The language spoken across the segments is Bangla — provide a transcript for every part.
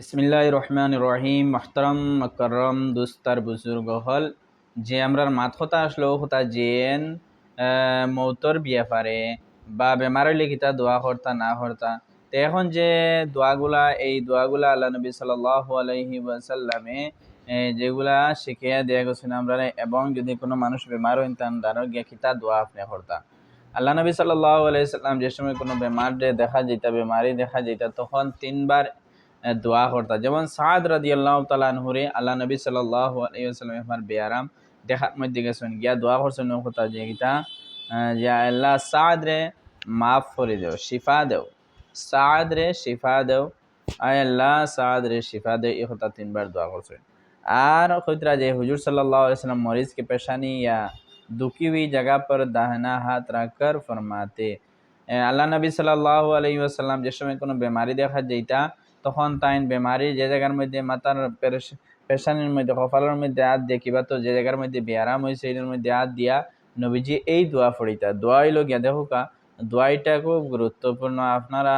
বিসমিল্লাহ রহমান রহিম মহতরম মকরম দুস্তার বুজুর্গ হল যে আমরার মাত হতা আসলো, হতা জেন মৌতর বিয়া পারে, বা বেমার হইলে কিতা দোয়া করতা না করতা তো এখন যে দোয়াগুলা, এই দোয়াগুলা আল্লাহ নবী সাল্লাহ আলহি ওয়াসাল্লামে যেগুলা শিখিয়া দেয়া গেছেন আমরা এবং যদি কোনো মানুষ বেমার হইন, তান দানো গিয়া কিতা দোয়া আপনি করতা আল্লাহ নবী সাল্লাহ আলাইসাল্লাম যে সময় কোনো বেমার দেখা যেতা বেমারি দেখা যেতা তখন তিনবার দোয়া করতা যেমন সাদ রাদি আল্লাহ তালানহুরে আল্লাহ নবী সাল্লাহ আলাইসাল্লাম আমার বেয়ারাম দেখার মধ্যে গেছেন গিয়া দোয়া করছেন কথা যে গীতা যে আল্লাহ সাদ রে মাফ করে দেও শিফা দেও সাদ রে শিফা দেও আয় আল্লাহ সাদ রে শিফা দেও এই কথা তিনবার দোয়া করছেন আর খুতরা যে হুজুর सल्लल्लाहु अलैहि वसल्लम मरीज की पेशानी या दुखी हुई जगह पर दाहिना हाथ रखकर फरमाते আল্লাহ নবী সাল্লাহ আলহি আসাল্লাম যে সময় কোনো বেমারি দেখা যেটা তখন তাইন বেমারি যে জায়গার মধ্যে মাতার পেশানির মধ্যে, কপালের মধ্যে হাত দিয়ে কিবা তো যে জায়গার মধ্যে ব্যায়াম হয়েছে এটার মধ্যে হাত দিয়া নবীজি এই দোয়া ফড়িতা দোয়া হইল গিয়া দেখুকা দোয়াইটা খুব গুরুত্বপূর্ণ। আপনারা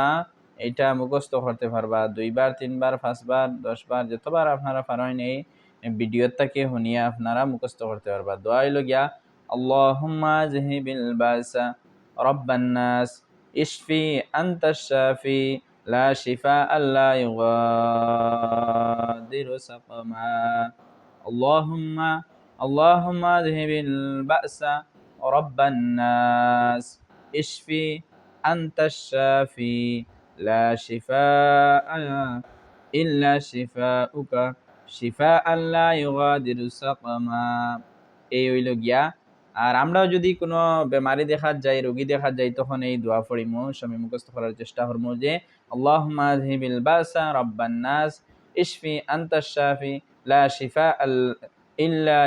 এটা মুখস্থ করতে পারবা। দুইবার, তিনবার, পাঁচবার, দশবার, যতবার আপনারা পারেন এই ভিডিওটাকে শুনিয়া আপনারা মুখস্থ করতে পারবা। দোয়া হইল গিয়া, আল্লাহুম্মা জহিবিল বাসা, রব্বান নাস, ইশফি আনতা শাফি لا شفاء لا يغادر سقما اللهم اللهم اذهب البأس رب الناس اشفي أنت الشافي لا شفاء إلا شفاؤك شفاء لا يغادر سقما এই হইল গিয়া আর আমরাও যদি কোনো বেমারি দেখা যায় রোগী দেখা যায় তখন এই দোয়া পড়িমু স্বামী মুখস্থ করার চেষ্টা করব যে আল্লাহ মাযহিবিল বাসা রব্বান নাস, ইশফি আনতা শাফি, লা শিফা আল, ইল্লা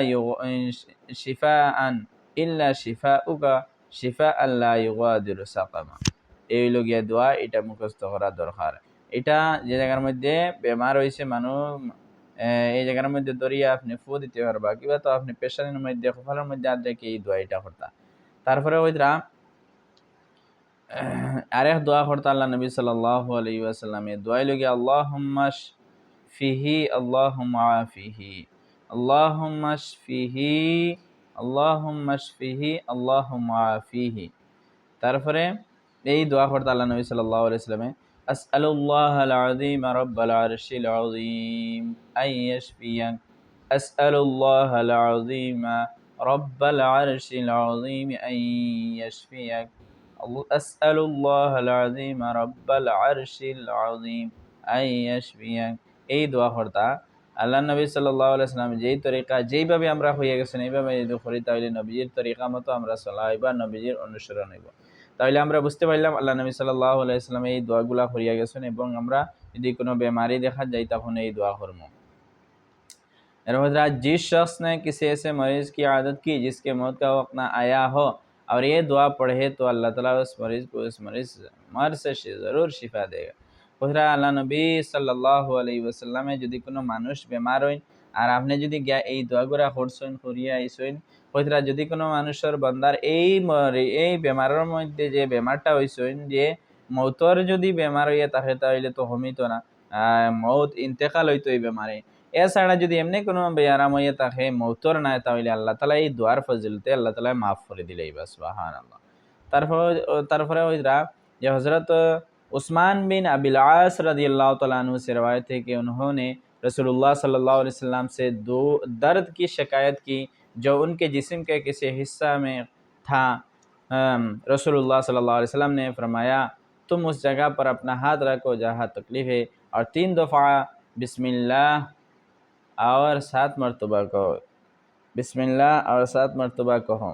শিফা আন, ইল্লা শিফা উকা, শিফা আল্লাহ ইউগাদির সাকামা। এই লগিয়া দোয়া, এটা মুখস্থ করা দরকার। এটা যে জায়গার মধ্যে বেমার হয়েছে মানুষ এই জায়গার মধ্যে দরিয়া আপনি ফু দিতে পারবা, কিবা তো আপনি প্রেশারের মধ্যে, কপালের মধ্যে আর দেখে এই দোয়াইটা করতা। তারপরে ওইরা আরেক দোয়া করতা আল্লাহ নবী সাল্লাহ আলাই আসাল্লামে দোয়াই লগে আল্লাহ হুম্মাস ফিহি আল্লাহ ফিহি আল্লাহ ফিহি আল্লাহ ফিহি আল্লাহ ফিহি তারপরে এই দোয়া করতা আল্লাহ নবী সাল্লাহ আলাইসাল্লামে أسأل الله العظيم رب العرش العظيم أن يشفيك أسأل الله العظيم رب العرش العظيم أن يشفيك أسأل الله العظيم رب العرش العظيم أن يشفيك এই দোয়া কর্তা আল্লাহ নবী সাল্লাহ আলাইসলাম যেই তরিকা যেইভাবে আমরা হইয়া গেছেন এইভাবে যদি করি তাহলে নবীজির তরিকা মতো আমরা চলা হইবা নবীজির অনুসরণ হইব তাহলে আমরা বুঝতে পারলাম আল্লাহ নবী সাল্লাহ আলাইসাল্লাম এই দোয়াগুলা করিয়া গেছেন এবং আমরা যদি কোনো বেমারি দেখা যাই তখন এই দোয়া করবো। حضرات جس شخص نے کسی ایسے مریض کی عادت کی جس کے موت کا وقت نہ آیا ہو اور یہ دعا پڑھے تو اللہ تعالیٰ اس مریض کو اس مریض مر سے ضرور شفا دے گا حضرات اللہ نبی صلی اللہ علیہ وسلم جدی কোনো মানুষ بیمار হইন আর আপনি যদি গিয়া এই দোয়াগুলা করছেন করিয়া আইসইন হইতরা যদি কোনো মানুষের বন্দার এই এই বেমারের মধ্যে যে বেমারটা হইসইন যে মৌতর যদি বেমার হইয়া থাকে তাহলে তো হমিত না মৌত ইন্তেকাল হইতো এই বেমারে এছাড়া যদি এমনি কোনো বেয়ারাম হইয়া থাকে মৌতর নাই তাহলে আল্লাহ তালা এই দোয়ার ফজিলতে আল্লাহ তালা মাফ করে দিলে এই বাস বাহান আল্লাহ তারপর তারপরে হইতরা যে হজরত उस्मान बिन अबिलास رسول اللہ صلی اللہ علیہ وسلم سے دو درد کی شکایت کی جو ان کے جسم کے کسی حصہ میں تھا۔ رسول اللہ صلی اللہ علیہ وسلم نے فرمایا، تم اس جگہ پر اپنا ہاتھ رکھو جہاں تکلیف ہے، اور تین دفعہ بسم اللہ اور سات مرتبہ کہو۔ بسم اللہ اور سات مرتبہ کہو۔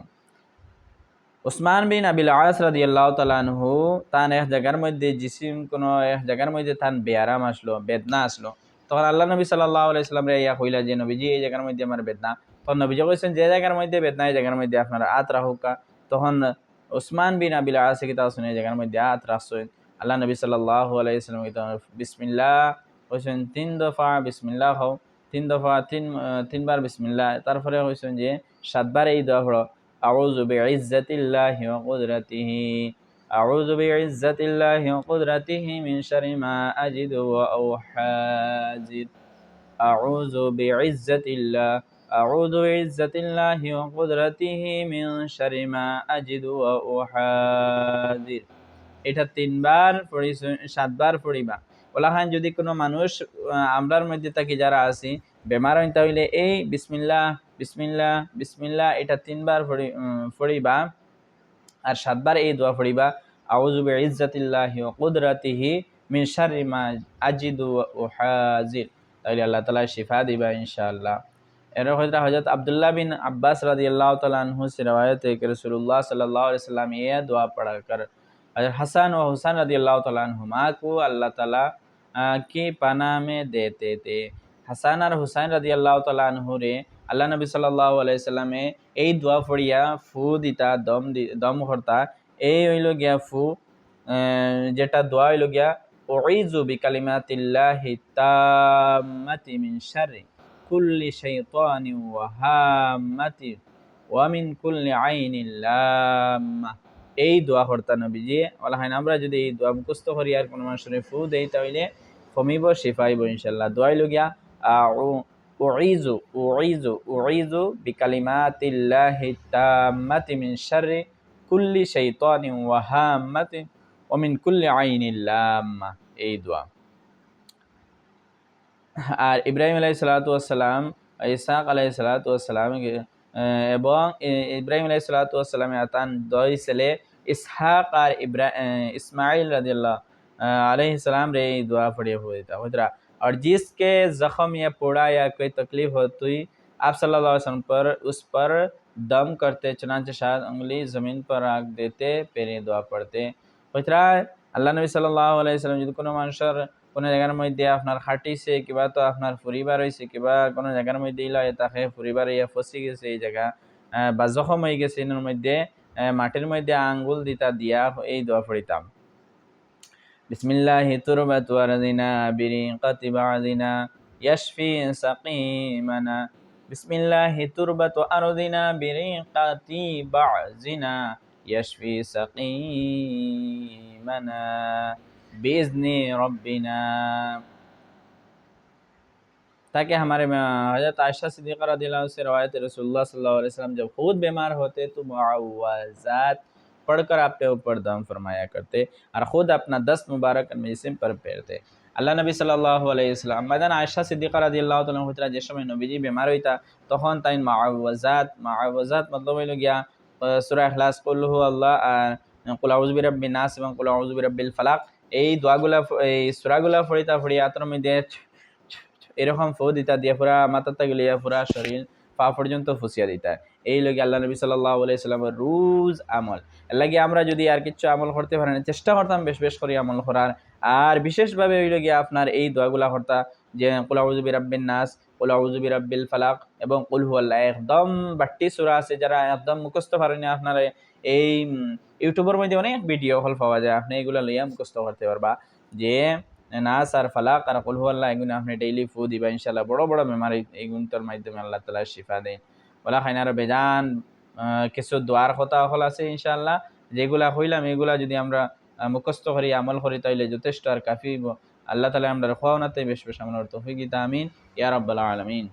عثمان بن ابی العاص رضی اللہ تعالیٰ عنہ تان ایک جگر مدد جسم کنو ایک جگر مدد تان بیارہ مسلو بیدنا اسلو۔ তখন আল্লাহ নবী সাল্লাহ আলাইসলাম রে, ইয়া কইলা যে নবীজি, এই জায়গার মধ্যে আমার বেদনা। তখন নবীজি কইছেন, যে জায়গার মধ্যে বেদনা, এই জায়গার মধ্যে আপনার আত রাহুকা। তখন উসমান বিন আবিল আস কিতা শুনে, এই জায়গার মধ্যে আত রাখছেন। আল্লাহ নবী সাল্লাহ আলাইসলাম বিসমিল্লাহ। কইছেন, তিন দফা বিসমিল্লাহ হও। তিন দফা, তিন, তিনবার বিসমিল্লাহ। তারপরে কইছেন যে, সাতবার এই দোয়া পড়ো আউযু বিইজ্জাতিল্লাহি ওয়া কুদরাতিহি। أعوذ بعزة الله وقدرته من شر ما أجد وأحاذر أعوذ بعزة الله أعوذ بعزة الله وقدرته من شر ما أجد وأحاذر এটা তিনবার পড়ি সাতবার পড়িবা ওলাহান যদি কোনো মানুষ আমরার মধ্যে থাকি যারা আছি বেমার হইতে তাহলে এই বিসমিল্লা বিসমিল্লা বিসমিল্লা এটা তিনবার পড়িবা আর সাতবার এই দোয়া পড়িবা আউজুবে ইজ্জাতিল্লাহি ও কুদরাতিহি মিন শাররি মা আজিদু ও হাজির তাহলে আল্লাহ তালা শিফা দিবা ইনশাআল্লাহ এর হজরত হজরত আবদুল্লাহ বিন আব্বাস রাদি আল্লাহ তালু से रवायत है कि रसूलुल्लाह सल्लल्लाहु अलैहि वसल्लम ये दुआ पढ़ा कर हसन व हुसैन रदी अल्लाह तहुमा को अल्लाह ताला की पना में देते थे হাসান আর হুসাইন রাদি আল্লাহ তালহুরে আল্লাহ নবী সাল্লাহ আলাইসাল্লামে এই দোয়া ফড়িয়া ফু দিতা, দম দি, দম হরতা এই হইল গিয়া ফু যেটা দোয়া হইল গিয়া ওইজু বিকালিমাতিল্লাহি তাম্মাতি মিন শাররি কুল্লি শাইতানি ওয়া হাম্মাতি ওয়া মিন কুল্লি আইনিল লাম্মা। এই দোয়া হরতা নবীজি। আল্লাহ আমরা যদি এই দোয়া মুখস্থ করি আর কোনো মানুষের ফু দেই তাহলে কমিব শিফাইব ইনশাল্লাহ দোয়াই লগিয়া উইজু উইজু উইজু বিকালিমাতিল্লাহি তাম্মাতি মিন শাররি কুল্লি শাইতানিন ওয়া হাম্মাতিন ওয়া মিন কুল্লি আইনিল লাম্মা এই দোয়া আর ইব্রাহিম আলাইহিস সালাতু ওয়াস সালাম ইসহাক আলাইহিস সালাতু ওয়াস সালাম এবং ইব্রাহিম আলাইহিস সালাতু ওয়াস সালামের আতান দুই ছেলে ইসহাক আর ইব্রাহিম ইসমাইল রাদিয়াল্লাহু আলাইহিস সালাম রে এই দোয়া পড়িয়ে পড়িতা হযরত اور جس کے زخم یا پوڑا یا کوئی تکلیف ہوتی، آپ صلی اللہ علیہ وسلم پر اس پر دم کرتے، چنانچہ شاید انگلی زمین پر آگ دیتے پیرے دعا پڑتے ہوئے اللہ نبی صلی اللہ علیہ وسلم جد کنو مانشر کنو جگر مجھ دیا اپنار خاٹی سے کی بات تو آپی بارے سے کی بات کنو جگر مجھ دیلا یا مدد فوری بار یا پسی کے یہ جگہ با زخم ہوئی گیسے ان مدھیے ماٹر مدھیے آنگل دیتا، دیا، ای دعا پڑتا بسم الله تربة أرضنا بريقة بعضنا يشفي سقيمنا بسم الله تربة أرضنا بريقة بعضنا يشفي سقيمنا بإذن ربنا ताकि हमारे हजरत आयशा सिद्दीक़ा रदी से रवायत रसूलुल्लाह सल्लल्लाहु अलैहि वसल्लम जब खुद बीमार होते तो मुआवजात पढ़कर आपके ऊपर दम फरमाया करते और ख़ुद अपना दस्त मुबारक जिसम पर फेरते আল্লাহ নবী সাল্লাহ আলাইসলাম মাদান আয়সা সিদ্দিকা রাজি আল্লাহ তালা যে সময় নবীজি বেমার হইতা তখন তাই মাওয়াজাত মাওয়াজাত মতলব হইল গিয়া সুরা এখলাস কুল্লু আল্লাহ আর কুলাউজবি রব্বি নাস এবং কুলাউজবি রব্বিল ফালাক এই দোয়াগুলা এই সুরাগুলা ফড়িতা ফড়িয়া আতর মধ্যে এরকম ফো দিতা দিয়ে পুরা মাথাটা গলিয়া পুরা শরীর পা পর্যন্ত ফুসিয়া দিতা এই লগে আল্লাহ নবী সাল্লাহ রুজ আমল। লাগে আমরা যদি আর কিছু আমল করতে পারেন চেষ্টা করতাম বেশ বেশ করে আমল করার। আর বিশেষভাবে ওই লগে আপনার এই দোয়াগুলা করতা যে কুলাউজুবি রাব্বিন নাস কুলাউজুবি রাব্বিল ফালাক এবং কুলহু আল্লাহ একদম বাট্টি সুরা আছে যারা একদম মুখস্থ পারেন আপনার। এই ইউটিউবের মধ্যে অনেক ভিডিও হল পাওয়া যায়, আপনি এগুলো লইয়া মুখস্থ করতে পারবা। যে, নাস আর ফালাক আর কুলহু আল্লাহ এগুলো আপনি ডেইলি ফু দিবা ইনশাল্লাহ বড় বড় বেমারি এইগুলোর মাধ্যমে আল্লাহ তালা শিফা দেন। ওলা খাইনার বেজান কিছু দোয়ার কথা হল আছে ইনশাল্লাহ যেগুলা হইলাম, এগুলা যদি আমরা মুখস্থ করি, আমল করি, তাইলে যথেষ্ট আর কাফি আল্লাহ তালা আমরা খাওয়ানাতে বেশ বেশ আমরা গীতা আমিন। ইয়ার আব্বাল আলমিন।